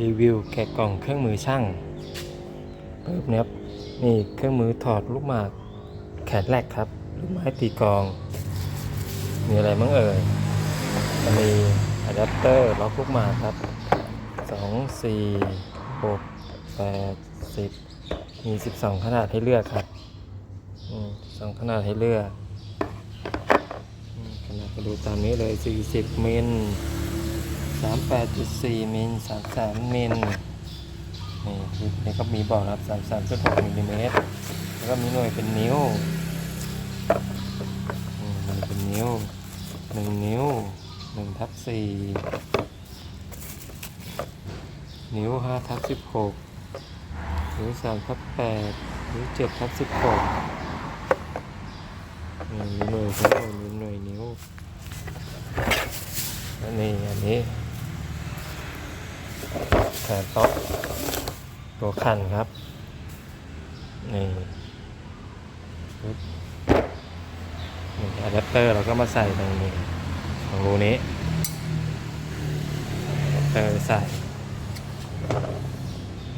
รีวิวแกะกล่องเครื่องมือช่างปึ๊บเนี่ยครับนี่เครื่องมือถอดลูกหมากแขนแรกครับลูกไม้ตีกองมีอะไรบ้างเอ่ยจะมีอะแดปเตอร์ล็อกลูกหมากครับสองสี่หกแปดสิบมีสิบสองขนาดให้เลือกครับอืมสองขนาดให้เลือกขนาดก็ดูตามนี้เลยสี่สิบมิล แปดจุดสี่มิลสามสามมิลนี่นี่ก็มีบอกครับสามสามจุดหกมิลลิเมตรแล้วก็มีหน่วยเป็นนิ้วมหน่วยเป็นนิ้วหนึ่งนิ้วหนึ่งทับสี่นิ้วห้าทับสิบหกนิ้วสามทับแปดนิ้วเจ็ดทับสิบหกนี่มีหน่วยทั้งหมดมีหน่วยนิ้วแล้วนี่อันนี้ แขนโต๊ะตัวคันครับ นี่นี่อะแดปเตอร์เราก็มาใส่ตรงนี้ตรงรูนี้อะแดปเตอร์ใส่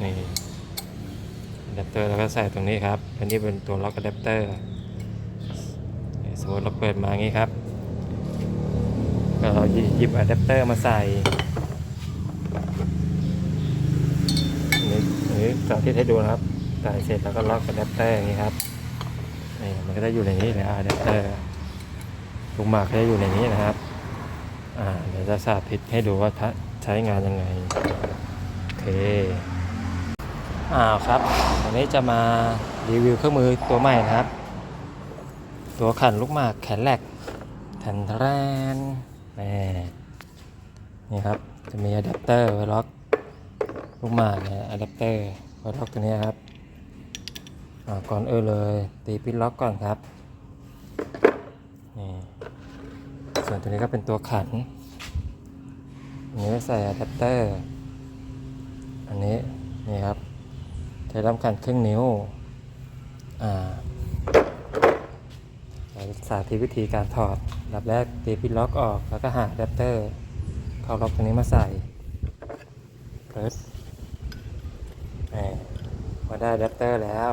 นี่อะแดปเตอร์เราก็ใส่ตรงนี้ครับ อันนี้เป็นตัวล็อกอะแดปเตอร์สมมติเราเปิดมางี้ครับ ก็เราหยิบอะแดปเตอร์มาใส่ นี่นี่สาธิตให้ดูนะครับใส่เสร็จแล้วก็ล็อกอะแดปเตอร์อย่างนี้ครับนี่มันก็จะอยู่ในนี้เลยอะแดปเตอร์ลูกหมากก็จะอยู่ในนี้นะครับอ่าเดี๋ยวจะสาธิตให้ดูว่าใช้งานยังไงโอเคอ้าวครับวันนี้จะมารีวิวเครื่องมือตัวใหม่นะครับ ตัวขันลูกหมากแขนแหลกแผ่นแรนนี่นี่ครับจะมีอะแดปเตอร์ไว้ล็อก ลูกหมากเนี่ยอะแดปเตอร์ไวล็อกตัวนี้ครับก่อนเออเลย ตีปิดล็อกก่อนครับนี่ส่วนตัวนี้ก็เป็นตัวขันอันนี้ไว้ใส่อะแดปเตอร์อันนี้นี่ครับใช้ลำขันครึ่งนิ้วอ่าสาธิตวิธีการถอดดับแรกตีปิดล็อกออก แล้วก็หาอะแดปเตอร์เข้าล็อกตัวนี้มาใส่เปิด พอได้แดปเตอร์แล้ว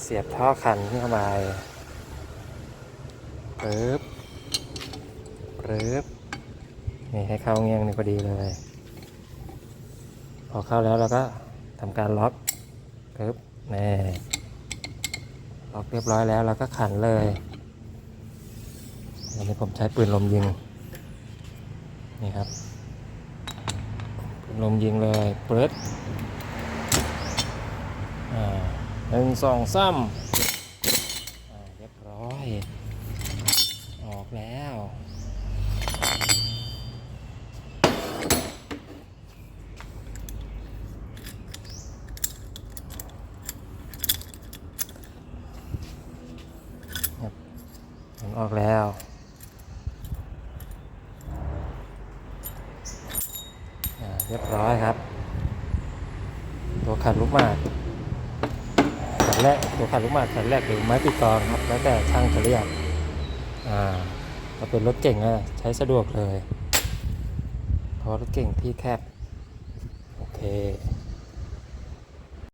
เสียบท่อคันเข้าไปปึ๊บปึ๊บนี่ให้เข้าเงียงนี่พอดีเลย พอเข้าแล้วเราก็ทำการล็อกปึ๊บนี่ล็อกเรียบร้อยแล้วเราก็ขันเลยอันนี้ผมใช้ปืนลมยิง นี่ครับ ปืนลมยิงเลยปึ๊ดอ่า หนึ่งสองสามเรียบร้อย ออกแล้วมันออกแล้วเรียบร้อยครับ ตัวขัดลูกมาก และตัวขันลูกหมากขันแรกหรือไม้ปีกองครับ แล้วแต่ช่างจะเรียกอ่าถ้าเป็นรถเก่งอะใช้สะดวกเลย เพราะรถเก่งที่แคบ โอเค